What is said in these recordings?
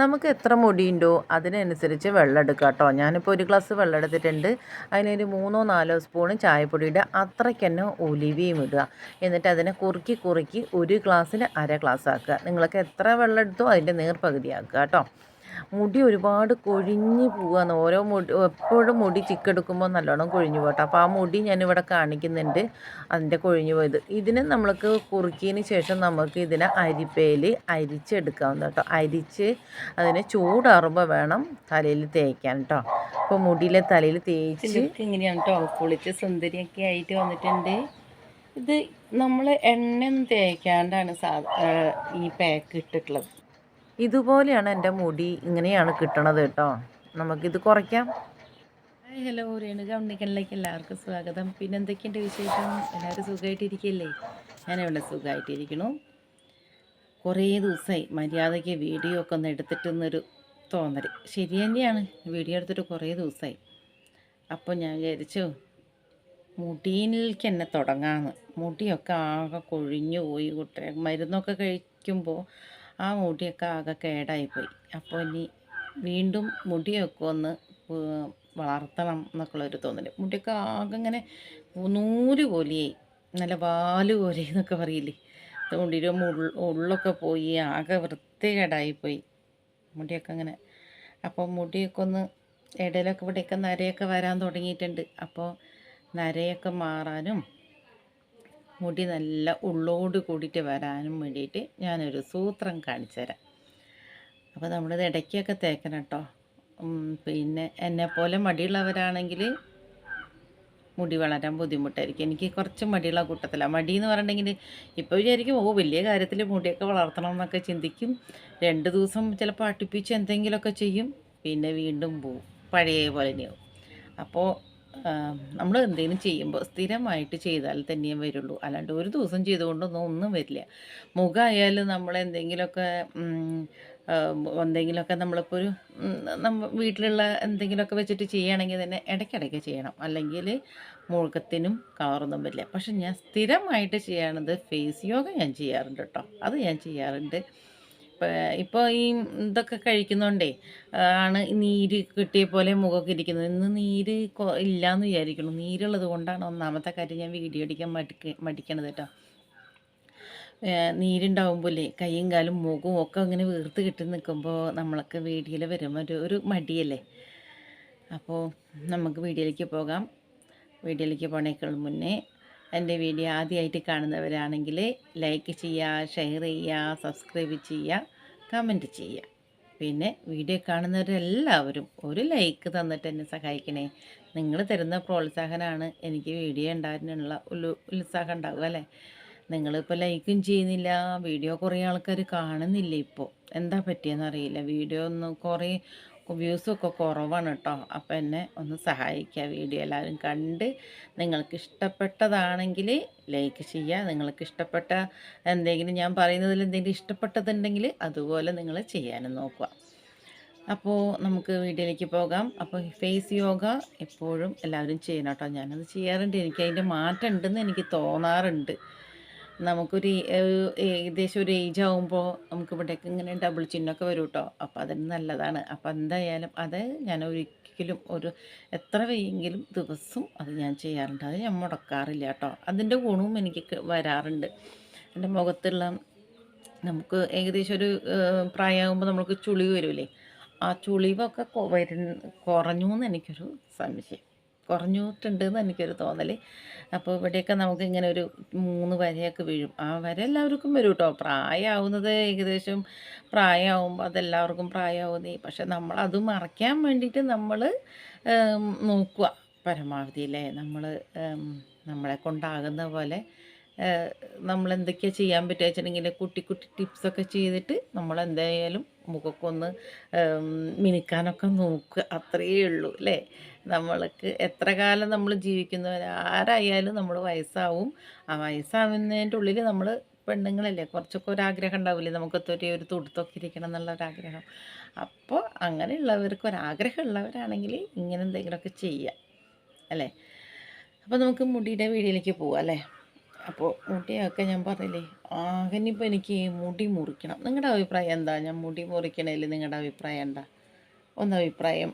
നമുക്ക് എത്ര മുടിയുണ്ടോ അതിനനുസരിച്ച് വെള്ളം എടുക്കുക കേട്ടോ. ഞാനിപ്പോൾ ഒരു ഗ്ലാസ് വെള്ളം എടുത്തിട്ടുണ്ട് അതിനൊരു മൂന്നോ നാലോ സ്പൂണ് ചായപ്പൊടിയുടെ അത്രയ്ക്ക് തന്നെ ഒലിവിയും ഇടുക. എന്നിട്ട് അതിനെ കുറുക്കി കുറുക്കി ഒരു ഗ്ലാസ്സിന് അര ഗ്ലാസ് ആക്കുക. നിങ്ങൾക്ക് എത്ര വെള്ളം എടുത്തോ അതിന്റെ നേർപകുതി ആക്കുക കേട്ടോ. മുടി ഒരുപാട് കൊഴിഞ്ഞ് പോവാന്ന്. ഓരോ മുടി എപ്പോഴും മുടി ചിക്കെടുക്കുമ്പോൾ നല്ലോണം കൊഴിഞ്ഞു പോട്ടെ അപ്പോൾ ആ മുടി ഞാനിവിടെ കാണിക്കുന്നുണ്ട്. അതിന്റെ കൊഴിഞ്ഞു പോയത്. ഇതിന് നമ്മൾക്ക് കുറുക്കിയതിന് ശേഷം നമുക്ക് ഇതിനെ അരിപ്പയിൽ അരിച്ചെടുക്കാവുന്ന കേട്ടോ. അരിച്ച് അതിനെ ചൂടാറുമ്പോൾ വേണം തലയിൽ തേക്കാൻ കേട്ടോ. അപ്പോൾ മുടിയിലെ തലയിൽ തേച്ച് ഇങ്ങനെയാണ് കേട്ടോ. കുളിച്ച് സുന്ദരിയൊക്കെ ആയിട്ട് വന്നിട്ടുണ്ട്. ഇത് നമ്മൾ എണ്ണയൊന്നും തേക്കാണ്ടാണ് സാ ഈ പാക്ക് ഇട്ടിട്ടുള്ളത്. ഇതുപോലെയാണ് എന്റെ മുടി ഇങ്ങനെയാണ് കിട്ടണത് കേട്ടോ. നമുക്കിത് കുറയ്ക്കാം. ഹലോ രേണുക ഉണ്ണിക്കണിലേക്ക് എല്ലാവർക്കും സ്വാഗതം. പിന്നെ എന്തൊക്കെയുണ്ട് വിശേഷം? എല്ലാവരും സുഖമായിട്ടിരിക്കില്ലേ? ഞാനിവിടെ സുഖമായിട്ടിരിക്കണു കുറേ ദിവസമായി മര്യാദയ്ക്ക് വീഡിയോ ഒക്കെ ഒന്ന് എടുത്തിട്ടെന്നൊരു തോന്നൽ ശരി തന്നെയാണ്. വീഡിയോ എടുത്തിട്ട് കുറേ ദിവസമായി. അപ്പോൾ ഞാൻ വിചാരിച്ചു മുടിയിലേക്ക് എന്നെ തുടങ്ങാമെന്ന് മുടിയൊക്കെ ആകെ കൊഴിഞ്ഞു പോയി. കുട്ടി മരുന്നൊക്കെ കഴിക്കുമ്പോൾ ആ മുടിയൊക്കെ ആകെ കേടായിപ്പോയി. അപ്പോൾ ഇനി വീണ്ടും മുടിയൊക്കെ ഒന്ന് വളർത്തണം എന്നൊക്കെയുള്ളൊരു തോന്നൽ മുടിയൊക്കെ ആകെ ഇങ്ങനെ നൂൽ പോലെയായി. നല്ല വാൽ പോലെ എന്നൊക്കെ പറയില്ലേ? അതുകൊണ്ടിരു ഉള്ളൊക്കെ പോയി ആകെ വൃത്തികേടായിപ്പോയി. മുടിയൊക്കെ അങ്ങനെ അപ്പോൾ മുടിയൊക്കെ ഒന്ന് ഇടയിലൊക്കെ ഇവിടെയൊക്കെ നരയൊക്കെ വരാൻ തുടങ്ങിയിട്ടുണ്ട്. അപ്പോൾ നരയൊക്കെ മാറാനും മുടി നല്ല ഉള്ളോട് കൂടിയിട്ട് വരാനും വേണ്ടിയിട്ട് ഞാനൊരു സൂത്രം കാണിച്ചു തരാം. അപ്പോൾ നമ്മളിത് ഇടയ്ക്കൊക്കെ തേക്കണം കേട്ടോ. പിന്നെ എന്നെപ്പോലെ മടിയുള്ളവരാണെങ്കിൽ മുടി വളരാൻ ബുദ്ധിമുട്ടായിരിക്കും. എനിക്ക് കുറച്ച് മടിയുള്ള കൂട്ടത്തിലാണ് മടി എന്ന് പറഞ്ഞിട്ടുണ്ടെങ്കിൽ ഇപ്പോൾ വിചാരിക്കും ഓ വലിയ കാര്യത്തിൽ മുടിയൊക്കെ വളർത്തണം എന്നൊക്കെ ചിന്തിക്കും. രണ്ട് ദിവസം ചിലപ്പോൾ അടുപ്പിച്ച് എന്തെങ്കിലുമൊക്കെ ചെയ്യും. പിന്നെ വീണ്ടും പോവും. പഴയ പോലെ തന്നെയാവും. അപ്പോൾ നമ്മൾ എന്തെങ്കിലും ചെയ്യുമ്പോൾ സ്ഥിരമായിട്ട് ചെയ്താൽ തന്നെയും വരുള്ളൂ. അല്ലാണ്ട് ഒരു ദിവസം ചെയ്തുകൊണ്ടൊന്നും ഒന്നും വരില്ല. മുഖമായാലും നമ്മൾ എന്തെങ്കിലുമൊക്കെ എന്തെങ്കിലുമൊക്കെ നമ്മളിപ്പോൾ ഒരു നമ്മ വീട്ടിലുള്ള എന്തെങ്കിലുമൊക്കെ വെച്ചിട്ട് ചെയ്യുകയാണെങ്കിൽ തന്നെ ഇടയ്ക്കിടയ്ക്ക് ചെയ്യണം. അല്ലെങ്കിൽ മുഖത്തിനും കളറൊന്നും വരില്ല. പക്ഷെ ഞാൻ സ്ഥിരമായിട്ട് ചെയ്യാണത് ഫേസ് യോഗ ഞാൻ ചെയ്യാറുണ്ട് കേട്ടോ അത് ഞാൻ ചെയ്യാറുണ്ട്. ഇപ്പോൾ ഈ ഇതൊക്കെ കഴിക്കുന്നോണ്ടേ ആണ് നീര് കിട്ടിയ പോലെ മുഖമൊക്കെ ഇരിക്കുന്നത്. ഇന്ന് നീര് ഇല്ലയെന്ന് വിചാരിക്കണം നീരുള്ളത് കൊണ്ടാണ് ഒന്നാമത്തെ കാര്യം ഞാൻ വീഡിയോ അടിക്കാൻ മടിക്ക മടിക്കണത് കേട്ടോ. നീരുണ്ടാവുമ്പോഴേ കൈയും കാലും മുഖവും ഒക്കെ അങ്ങനെ വീർത്ത് കിട്ടി നിൽക്കുമ്പോൾ നമ്മളൊക്കെ വീഡിയോയിൽ വരുമ്പോൾ ഒരു ഒരു മടിയല്ലേ? അപ്പോൾ നമുക്ക് വീഡിയോയിലേക്ക് പോകാം. വീഡിയോയിലേക്ക് പോണേക്കാൾ മുന്നേ എന്റെ വീഡിയോ ആദ്യമായിട്ട് കാണുന്നവരാണെങ്കിൽ ലൈക്ക് ചെയ്യുക ഷെയർ ചെയ്യുക സബ്സ്ക്രൈബ് ചെയ്യുക. കമന്റ് ചെയ്യുക പിന്നെ വീഡിയോ കാണുന്നവരെല്ലാവരും ഒരു ലൈക്ക് തന്നിട്ട് എന്നെ സഹായിക്കണേ. നിങ്ങൾ തരുന്ന പ്രോത്സാഹനമാണ് എനിക്ക് വീഡിയോ ഉണ്ടാകാനുള്ള ഒരു ഉത്സാഹം ഉണ്ടാവുക അല്ലേ? നിങ്ങളിപ്പോൾ ലൈക്കും ചെയ്യുന്നില്ല. വീഡിയോ കുറേ ആൾക്കാർ കാണുന്നില്ല ഇപ്പോൾ. എന്താ പറ്റിയെന്നറിയില്ല വീഡിയോ ഒന്ന് കുറേ വ്യൂസൊക്കെ കുറവാണ് കേട്ടോ അപ്പോൾ എന്നെ ഒന്ന് സഹായിക്കുക. വീഡിയോ എല്ലാവരും കണ്ട് നിങ്ങൾക്ക് ഇഷ്ടപ്പെട്ടതാണെങ്കിൽ ലൈക്ക് ചെയ്യുക. നിങ്ങൾക്ക് ഇഷ്ടപ്പെട്ട എന്തെങ്കിലും ഞാൻ പറയുന്നതിൽ എന്തെങ്കിലും ഇഷ്ടപ്പെട്ടതുണ്ടെങ്കിൽ അതുപോലെ നിങ്ങൾ ചെയ്യാനും നോക്കുക. അപ്പോൾ നമുക്ക് വീഡിയോയിലേക്ക് പോകാം. അപ്പോൾ ഫേസ് യോഗ എപ്പോഴും എല്ലാവരും ചെയ്യണം കേട്ടോ. ഞാനത് ചെയ്യാറുണ്ട്. എനിക്ക് അതിന്റെ മാറ്റം ഉണ്ടെന്ന് എനിക്ക് തോന്നാറുണ്ട്. നമുക്കൊരു ഏകദേശം ഒരു ഏജ് ആകുമ്പോൾ നമുക്ക് ഇവിടേക്ക് ഇങ്ങനെ ഡബിൾ ചിഹ്നമൊക്കെ വരും കേട്ടോ അപ്പോൾ അതിന് നല്ലതാണ്. അപ്പോൾ എന്തായാലും അത് ഞാൻ ഒരിക്കലും ഒരു എത്ര വയ്യെങ്കിലും ദിവസവും അത് ഞാൻ ചെയ്യാറുണ്ട്. അത് ഞാൻ മുടക്കാറില്ല കേട്ടോ. അതിന്റെ ഗുണവും എനിക്ക് വരാറുണ്ട്. എന്റെ മുഖത്തുള്ള നമുക്ക് ഏകദേശം ഒരു പ്രായമാകുമ്പോൾ നമുക്ക് ചുളി വരില്ലേ ആ ചുളിവൊക്കെ വരുന്ന കുറഞ്ഞു എന്ന് എനിക്കൊരു സംശയം. കുറഞ്ഞിട്ടുണ്ടെന്ന് എനിക്കൊരു തോന്നൽ അപ്പോൾ ഇവിടെയൊക്കെ നമുക്ക് ഇങ്ങനെ ഒരു മൂന്ന് വരയൊക്കെ വീഴും. ആ വര എല്ലാവർക്കും വരും കേട്ടോ പ്രായമാവുന്നത് ഏകദേശം പ്രായമാവുമ്പോൾ അതെല്ലാവർക്കും പ്രായമാവുന്നേ പക്ഷെ നമ്മൾ അത് മറയ്ക്കാൻ വേണ്ടിയിട്ട് നമ്മൾ നോക്കുക. പരമാവധി അല്ലേ? നമ്മൾ നമ്മളെ കൊണ്ടാകുന്ന പോലെ നമ്മൾ ചെയ്യാൻ പറ്റുക വെച്ചിട്ടുണ്ടെങ്കിൽ കുട്ടി കുട്ടി ടിപ്സൊക്കെ ചെയ്തിട്ട് നമ്മൾ എന്തായാലും മുഖമൊക്കെ മിനുക്കാനൊക്കെ നോക്കുക. അത്രയേ ഉള്ളൂ അല്ലേ? നമ്മൾക്ക് എത്ര കാലം നമ്മൾ ജീവിക്കുന്നവർ ആരായാലും നമ്മൾ വയസ്സാവും. ആ വയസ്സാവുന്നതിന്റെ ഉള്ളിൽ നമ്മൾ പെണ്ണുങ്ങളല്ലേ? കുറച്ചൊക്കെ ഒരാഗ്രഹം ഉണ്ടാവില്ലേ? നമുക്ക് ഒരു ഒരു തുടുത്തൊക്കെ ഇരിക്കണം എന്നുള്ള ഒരാഗ്രഹം അപ്പോൾ അങ്ങനെയുള്ളവർക്ക് ഒരാഗ്രഹം ഉള്ളവരാണെങ്കിൽ ഇങ്ങനെ എന്തെങ്കിലുമൊക്കെ ചെയ്യാം അല്ലേ? അപ്പോൾ നമുക്ക് മുടിയുടെ വീടിലേക്ക് പോവാം അല്ലേ? അപ്പോൾ മുടിയൊക്കെ ഞാൻ പറഞ്ഞില്ലേ ആകനിപ്പോൾ എനിക്ക് മുടി മുറിക്കണം. നിങ്ങളുടെ അഭിപ്രായം എന്താ? ഞാൻ മുടി മുറിക്കണേൽ നിങ്ങളുടെ അഭിപ്രായം എന്താ? ഒന്ന് അഭിപ്രായം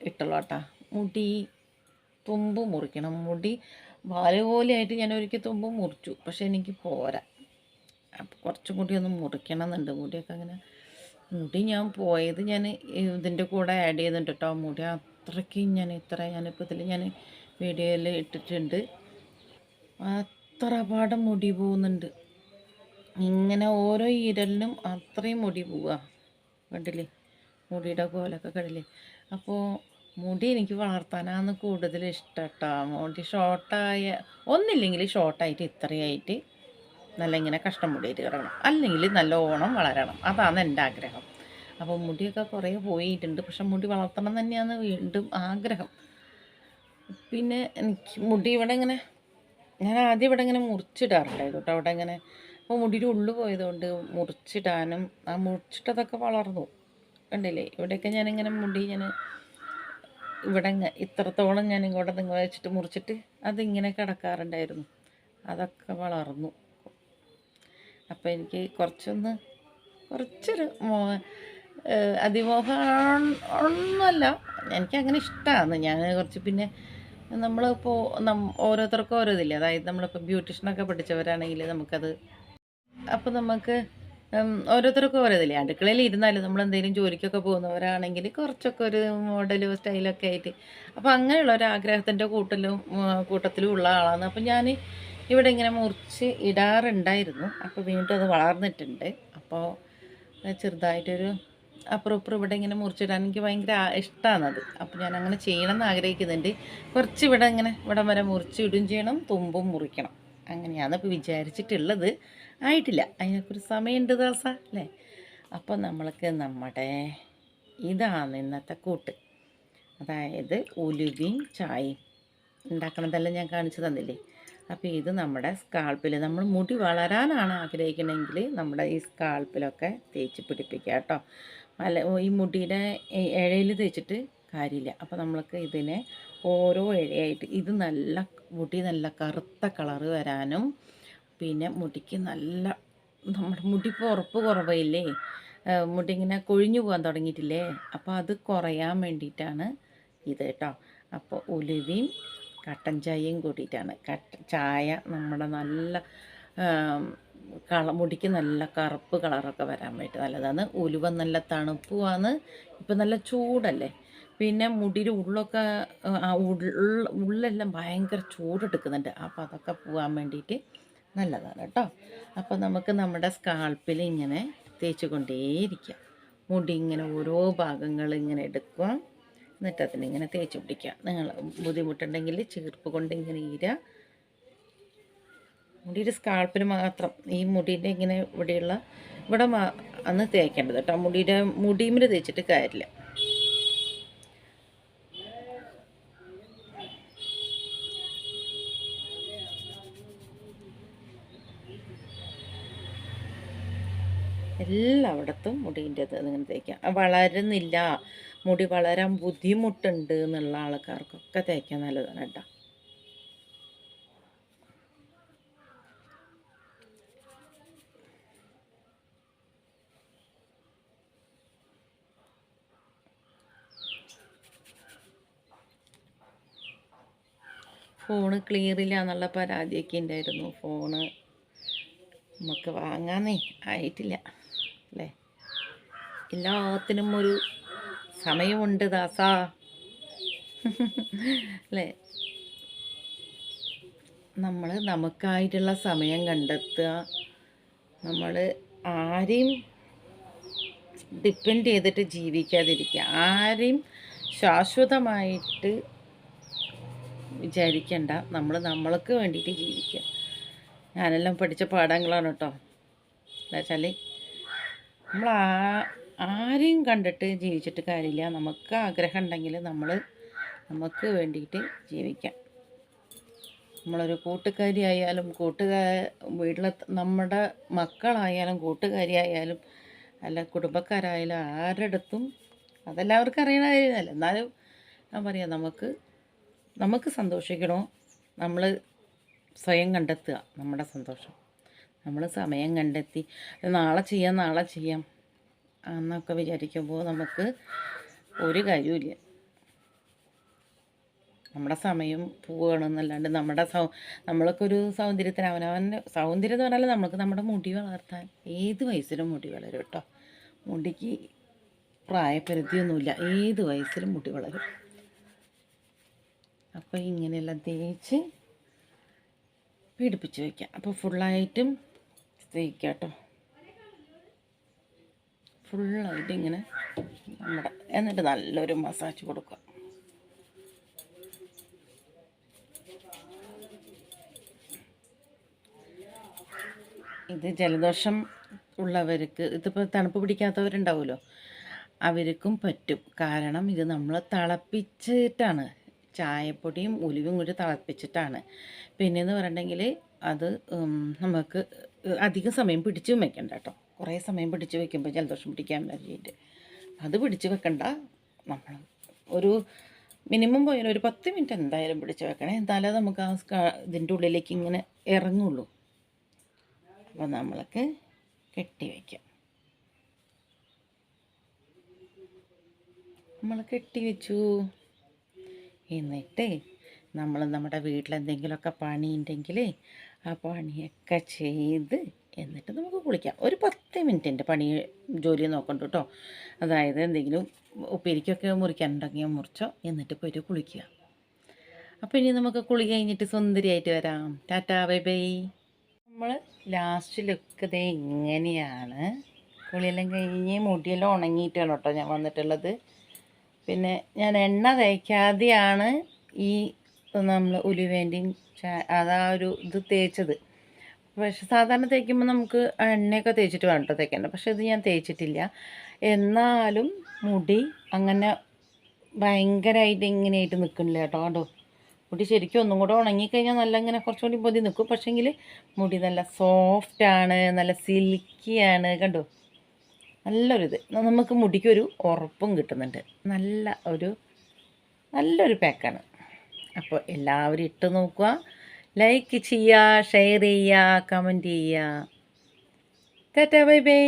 ഇട്ടോളാട്ടാ മുടി തുമ്പ് മുറിക്കണം. മുടി വാൽ പോലെയായിട്ട് ഞാൻ ഒരിക്കൽ തുമ്പ് മുറിച്ചു പക്ഷെ എനിക്ക് പോരാ. അപ്പോൾ കുറച്ചും കൂടി ഒന്ന് മുറിക്കണം എന്നുണ്ട് മുടിയൊക്കെ അങ്ങനെ മുടി ഞാൻ പോയത് ഞാൻ ഇതിന്റെ കൂടെ ആഡ് ചെയ്തിട്ടുണ്ട് കേട്ടോ. മുടി അത്രയ്ക്ക് ഞാൻ ഇത്ര ഞാനിപ്പോൾ ഇതിൽ ഞാൻ വീഡിയോയിൽ ഇട്ടിട്ടുണ്ട്. അത്ര പാടം മുടി പോകുന്നുണ്ട് ഇങ്ങനെ ഓരോ ഇരലിനും അത്രയും മുടി പോവുക കണ്ടില്ലേ? മുടിയുടെ കോലൊക്കെ കണ്ടില്ലേ? അപ്പോൾ മുടി എനിക്ക് വളർത്താനാണ് കൂടുതൽ ഇഷ്ടം കേട്ടോ മുടി ഷോർട്ടായ ഒന്നില്ലെങ്കിൽ ഷോർട്ടായിട്ട് ഇത്രയായിട്ട് നല്ല ഇങ്ങനെ കഷ്ടം മുടിയിട്ട് കിടക്കണം. അല്ലെങ്കിൽ നല്ല ഓണം വളരണം. അതാണ് എന്റെ ആഗ്രഹം. അപ്പോൾ മുടിയൊക്കെ കുറേ പോയിട്ടുണ്ട്. പക്ഷെ മുടി വളർത്തണം തന്നെയാണ് വീണ്ടും ആഗ്രഹം. പിന്നെ എനിക്ക് മുടി ഇവിടെ ഇങ്ങനെ ഞാൻ ആദ്യം ഇവിടെ ഇങ്ങനെ മുറിച്ചിടാറുണ്ടായിരുന്നു കേട്ടോ. അവിടെ ഇങ്ങനെ അപ്പോൾ മുടിയുടെ ഉള്ളു പോയതുകൊണ്ട് മുറിച്ചിടാനും ആ മുറിച്ചിട്ടതൊക്കെ വളർന്നു. കണ്ടില്ലേ? ഇവിടെയൊക്കെ ഞാനിങ്ങനെ മുടി ഞാൻ ഇവിടെ ഇത്രത്തോളം ഞാൻ ഇങ്ങോട്ട് നിങ്ങൾ വെച്ചിട്ട് മുറിച്ചിട്ട് അതിങ്ങനെ കിടക്കാറുണ്ടായിരുന്നു. അതൊക്കെ വളർന്നു. അപ്പോൾ എനിക്ക് കുറച്ചൊന്ന് കുറച്ചൊരു മോ അതിമോഹം ഒന്നുമല്ല എനിക്കങ്ങനെ ഇഷ്ടമാണ് ഞാൻ കുറച്ച് പിന്നെ നമ്മളിപ്പോൾ നം ഓരോരുത്തർക്കും ഓരോ ഇതില്ലേ അതായത് നമ്മളിപ്പോൾ ബ്യൂട്ടീഷ്യനൊക്കെ പഠിച്ചവരാണെങ്കിൽ നമുക്കത് അപ്പോൾ നമുക്ക് ഓരോരുത്തർക്കും ഓരോ ഇതില്ലേ അടുക്കളയിൽ ഇരുന്നാലും നമ്മൾ എന്തെങ്കിലും ജോലിക്കൊക്കെ പോകുന്നവരാണെങ്കിൽ കുറച്ചൊക്കെ ഒരു മോഡലും സ്റ്റൈലൊക്കെ ആയിട്ട്. അപ്പോൾ അങ്ങനെയുള്ള ഒരു ആഗ്രഹത്തിന്റെ കൂട്ടിലും കൂട്ടത്തിലും ഉള്ള ആളാണ്. അപ്പോൾ ഞാൻ ഇവിടെ ഇങ്ങനെ മുറിച്ച് ഇടാറുണ്ടായിരുന്നു. അപ്പോൾ വീണ്ടും അത് വളർന്നിട്ടുണ്ട്. അപ്പോൾ ചെറുതായിട്ടൊരു അപ്പുറം ഇപ്പുറം ഇവിടെ ഇങ്ങനെ മുറിച്ചിടാൻ എനിക്ക് ഭയങ്കര ഇഷ്ടമാണത് അപ്പോൾ ഞാൻ അങ്ങനെ ചെയ്യണമെന്ന് ആഗ്രഹിക്കുന്നുണ്ട്. കുറച്ച് ഇവിടെ ഇങ്ങനെ ഇവിടെ വരെ മുറിച്ചിടും ചെയ്യണം തുമ്പും മുറിക്കണം. അങ്ങനെയാണ് ഇപ്പോൾ വിചാരിച്ചിട്ടുള്ളത്. ആയിട്ടില്ല. അതിനൊക്കെ സമയമുണ്ട് ദാസ അല്ലേ? അപ്പോൾ നമ്മൾക്ക് നമ്മുടെ ഇതാണ് ഇന്നത്തെ കൂട്ട്. അതായത് ഉലുവയും ചായയും. ഉണ്ടാക്കണതെല്ലാം ഞാൻ കാണിച്ചു തന്നില്ലേ? അപ്പോൾ ഇത് നമ്മുടെ സ്കാൾപ്പിൽ നമ്മൾ മുടി വളരാനാണ് ആഗ്രഹിക്കണമെങ്കിൽ നമ്മുടെ ഈ സ്കാൾപ്പിലൊക്കെ തേച്ച് പിടിപ്പിക്കുക കേട്ടോ. അല്ല ഈ മുടിയുടെ ഇഴയിൽ തേച്ചിട്ട് കാര്യമില്ല. അപ്പോൾ നമ്മൾക്ക് ഇതിനെ ഓരോ ഇഴയായിട്ട് ഇത് നല്ല മുടി നല്ല കറുത്ത കളറ് വരാനും പിന്നെ മുടിക്ക് നല്ല നമ്മുടെ മുടി ഇപ്പോൾ ഉറപ്പ് കുറവില്ലേ മുടി ഇങ്ങനെ കൊഴിഞ്ഞു പോകാൻ തുടങ്ങിയിട്ടില്ലേ? അപ്പോൾ അത് കുറയാൻ വേണ്ടിയിട്ടാണ് ഇത് കേട്ടോ. അപ്പോൾ ഉലുവയും കട്ടൻ ചായയും കൂടിയിട്ടാണ്. കട്ട ചായ നമ്മുടെ നല്ല കള മുടിക്ക് നല്ല കറുപ്പ് കളറൊക്കെ വരാൻ വേണ്ടി നല്ലതാണ്. ഉലുവ നല്ല തണുപ്പുമാണ് ഇപ്പം നല്ല ചൂടല്ലേ? പിന്നെ മുടിയുടെ ഉള്ളൊക്കെ ഉള്ളെല്ലാം ഭയങ്കര ചൂടെടുക്കുന്നുണ്ട്. അപ്പോൾ അതൊക്കെ പോകാൻ വേണ്ടിയിട്ട് നല്ലതാണ് കേട്ടോ. അപ്പോൾ നമുക്ക് നമ്മുടെ സ്കാൾപ്പിൽ ഇങ്ങനെ തേച്ച് കൊണ്ടേയിരിക്കാം മുടി ഇങ്ങനെ ഓരോ ഭാഗങ്ങൾ ഇങ്ങനെ എടുക്കുക. എന്നിട്ട് അതിനിങ്ങനെ തേച്ച് പിടിക്കുക. നിങ്ങൾ ബുദ്ധിമുട്ടുണ്ടെങ്കിൽ ചീർപ്പ് കൊണ്ട് ഇങ്ങനെ ഈര മുടിയുടെ സ്കാൾപ്പിന് മാത്രം ഈ മുടിയുടെ ഇങ്ങനെ ഇവിടെയുള്ള ഇവിടെ അന്ന് തേക്കേണ്ടത് കേട്ടോ. മുടിയുടെ മുടിയുമിൽ തേച്ചിട്ട് കാര്യമില്ല. എല്ലായിടത്തും മുടീന്റെത് ഇങ്ങനെ തേക്കാം. വളരുന്നില്ല. മുടി വളരാൻ ബുദ്ധിമുട്ടുണ്ട് എന്നുള്ള ആൾക്കാർക്കൊക്കെ തേക്കാൻ നല്ലതാണ് കേട്ടോ. ഫോണ് ക്ലിയർ ഇല്ല എന്നുള്ള പരാതിയൊക്കെ ഉണ്ടായിരുന്നു ഫോണ് നമുക്ക് വാങ്ങാനേ ആയിട്ടില്ല. അല്ലേ? എല്ലാത്തിനും ഒരു സമയമുണ്ട് ദാസാ. അല്ലേ? നമ്മൾ നമുക്കായിട്ടുള്ള സമയം കണ്ടെത്തുക. നമ്മൾ ആരെയും ഡിപ്പെൻഡ് ചെയ്തിട്ട് ജീവിക്കാതിരിക്കുക. ആരെയും ശാശ്വതമായിട്ട് വിചാരിക്കണ്ട. നമ്മൾ നമ്മൾക്ക് വേണ്ടിയിട്ട് ജീവിക്കുക. ഞാനെല്ലാം പഠിച്ച പാഠങ്ങളാണ് കേട്ടോ. എന്താ വെച്ചാൽ നമ്മൾ ആ ആരെയും കണ്ടിട്ട് ജീവിച്ചിട്ട് കാര്യമില്ല. നമുക്ക് ആഗ്രഹം ഉണ്ടെങ്കിൽ നമ്മൾ നമുക്ക് വേണ്ടിയിട്ട് ജീവിക്കാം. നമ്മളൊരു കൂട്ടുകാരി ആയാലും കൂട്ടുകാ വീട്ടിലെ നമ്മുടെ മക്കളായാലും കൂട്ടുകാരിയായാലും അല്ല കുടുംബക്കാരായാലും ആരുടെ അടുത്തും അതെല്ലാവർക്കും അറിയണ കാര്യമല്ല. എന്നാലും ഞാൻ പറയാം നമുക്ക് നമുക്ക് സന്തോഷിക്കണോ? നമ്മൾ സ്വയം കണ്ടെത്തുക. നമ്മുടെ സന്തോഷം. നമ്മൾ സമയം കണ്ടെത്തി. നാളെ ചെയ്യാം നാളെ ചെയ്യാം എന്നൊക്കെ വിചാരിക്കുമ്പോൾ നമുക്ക് ഒരു കാര്യമില്ല നമ്മുടെ സമയം പോവുകയാണെന്നല്ലാണ്ട് നമ്മുടെ സൗ നമ്മളൊക്കെ ഒരു സൗന്ദര്യത്തിന് അവനവന്റെ സൗന്ദര്യം എന്ന് പറഞ്ഞാൽ നമുക്ക് നമ്മുടെ മുടി വളർത്താൻ ഏത് വയസ്സിലും മുടി വളരും കേട്ടോ. മുടിക്ക് പ്രായപരിധിയൊന്നുമില്ല. ഏത് വയസ്സിലും മുടി വളരും. അപ്പോൾ ഇങ്ങനെയെല്ലാം തേച്ച് പിടിപ്പിച്ച് വയ്ക്കാം അപ്പോൾ ഫുള്ളായിട്ടും തേക്കാം കേട്ടോ ഫുള്ളായിട്ട് ഇങ്ങനെ നമ്മുടെ എന്നിട്ട് നല്ലൊരു മസാജ് കൊടുക്കുക. ഇത് ജലദോഷം ഉള്ളവർക്ക് ഇതിപ്പോൾ തണുപ്പ് പിടിക്കാത്തവരുണ്ടാവുമല്ലോ. അവർക്കും പറ്റും. കാരണം ഇത് നമ്മൾ തിളപ്പിച്ചിട്ടാണ്. ചായപ്പൊടിയും ഉലുവും കൂടി തിളപ്പിച്ചിട്ടാണ്. പിന്നെയെന്ന് പറഞ്ഞിട്ടുണ്ടെങ്കിൽ അത് നമുക്ക് അധികം സമയം പിടിച്ചു വെക്കണ്ട കേട്ടോ കുറേ സമയം പിടിച്ച് വെക്കുമ്പോൾ ജലദോഷം പിടിക്കാൻ വേണ്ടിയിട്ട് അത് പിടിച്ച് വെക്കണ്ട. നമ്മൾ ഒരു മിനിമം പോയാലും ഒരു പത്ത് മിനിറ്റ് എന്തായാലും പിടിച്ച് വെക്കണേ. എന്നാലേ നമുക്ക് ആ ഇതിന്റെ ഉള്ളിലേക്ക് ഇങ്ങനെ ഇറങ്ങുള്ളൂ അപ്പോൾ നമ്മൾക്ക് കെട്ടി വയ്ക്കാം നമ്മൾ കെട്ടി വെച്ചു. എന്നിട്ട് നമ്മൾ നമ്മുടെ വീട്ടിലെന്തെങ്കിലുമൊക്കെ പണിയുണ്ടെങ്കിൽ ആ പണിയൊക്കെ ചെയ്ത് എന്നിട്ട് നമുക്ക് കുളിക്കാം. ഒരു പത്ത് മിനിറ്റിന്റെ പണി ജോലി നോക്കണ്ട കേട്ടോ. അതായത് എന്തെങ്കിലും ഉപ്പേരിക്കൊക്കെ മുറിക്കാനുണ്ടെങ്കിൽ മുറിച്ചോ എന്നിട്ട് പോയിട്ട് കുളിക്കുക. അപ്പോൾ ഇനി നമുക്ക് കുളി കഴിഞ്ഞിട്ട് സുന്ദരിയായിട്ട് വരാം. Tata bye bye. നമ്മൾ ലാസ്റ്റ് ലുക്ക് ദേ ഇങ്ങനെയാണ്. കുളിയെല്ലാം കഴിഞ്ഞ് മുടിയെല്ലാം ഉണങ്ങിയിട്ടാണ് കേട്ടോ ഞാൻ വന്നിട്ടുള്ളത്. പിന്നെ ഞാൻ എണ്ണ തേക്കാതെയാണ് ഈ നമ്മൾ ഉലുവേന്റെയും അതാ ഒരു ഇത് തേച്ചത്. പക്ഷെ സാധാരണ തേക്കുമ്പോൾ നമുക്ക് എണ്ണയൊക്കെ തേച്ചിട്ട് വേണം കേട്ടോ പക്ഷെ ഇത് ഞാൻ തേച്ചിട്ടില്ല. എന്നാലും മുടി അങ്ങനെ ഭയങ്കരമായിട്ട് ഇങ്ങനെയായിട്ട് നിൽക്കണില്ല കേട്ടോ കേട്ടോ മുടി ശരിക്കും ഒന്നും കൂടെ ഉണങ്ങിക്കഴിഞ്ഞാൽ നല്ല ഇങ്ങനെ കുറച്ചുകൂടി പൊതി നിൽക്കും. പക്ഷേങ്കിൽ മുടി നല്ല സോഫ്റ്റാണ് നല്ല സിൽക്കിയാണ് കണ്ടോ? നല്ലൊരു ഇത് നമുക്ക് മുടിക്കൊരു ഉറപ്പും കിട്ടുന്നുണ്ട്. നല്ല ഒരു നല്ലൊരു പാക്കാണ്. അപ്പോൾ എല്ലാവരും ഇട്ട് നോക്കുക. ലൈക്ക് ചെയ്യുക ഷെയർ ചെയ്യുക കമന്റ് ചെയ്യുക. Tata bye by